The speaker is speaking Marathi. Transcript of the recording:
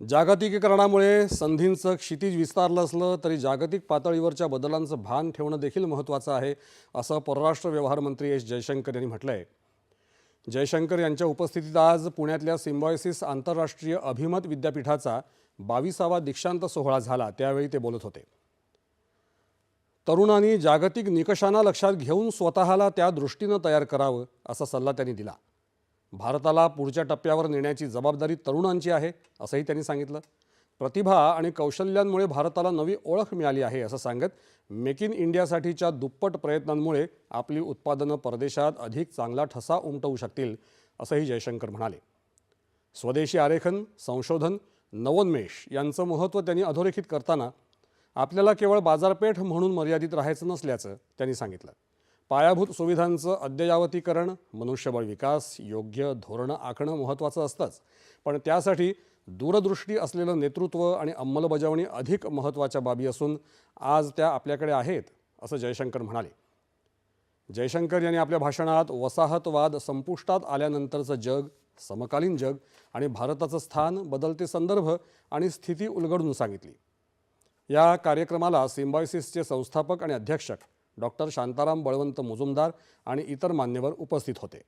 जागतिकीकरणामुळे संधींचं क्षितिज विस्तारलं असलं तरी जागतिक पातळीवरच्या बदलांचं भान ठेवणं देखील महत्त्वाचं आहे असं परराष्ट्र व्यवहार मंत्री एस जयशंकर यांनी म्हटलं आहे जयशंकर यांच्या उपस्थितीत आज पुण्यातल्या सिम्बॉयसिस आंतरराष्ट्रीय अभिमत विद्यापीठाचा बावीसावा दीक्षांत सोहळा झाला त्यावेळी ते बोलत होते. तरुणांनी जागतिक निकषांना लक्षात घेऊन स्वतःला त्या दृष्टीनं तयार करावं असा सल्ला त्यांनी दिला. भारताला पुढच्या टप्प्यावर नेण्याची जबाबदारी तरुणांची आहे असंही त्यांनी सांगितलं. प्रतिभा आणि कौशल्यांमुळे भारताला नवी ओळख मिळाली आहे असं सांगत मेक इन इंडियासाठीच्या दुप्पट प्रयत्नांमुळे आपली उत्पादनं परदेशात अधिक चांगला ठसा उमटवू शकतील असंही जयशंकर म्हणाले. स्वदेशी आरेखन संशोधन नवोन्मेष यांचं महत्त्व त्यांनी अधोरेखित करताना आपल्याला केवळ बाजारपेठ म्हणून मर्यादित राहायचं नसल्याचं त्यांनी सांगितलं. पायाभूत सुविधांचं अद्ययावतीकरण मनुष्यबळ विकास योग्य धोरणं आखणं महत्त्वाचं असतंच. पण त्यासाठी दूरदृष्टी असलेलं नेतृत्व आणि अंमलबजावणी अधिक महत्त्वाच्या बाबी असून आज त्या आपल्याकडे आहेत असं जयशंकर म्हणाले. जयशंकर यांनी आपल्या भाषणात वसाहतवाद संपुष्टात आल्यानंतरचं जग समकालीन जग आणि भारताचं स्थान बदलते संदर्भ आणि स्थिती उलगडून सांगितली. या कार्यक्रमाला सिम्बायसिसचे संस्थापक आणि अध्यक्षक डॉक्टर शांताराम बळवंत मुजुमदार आणि इतर मान्यवर उपस्थित होते.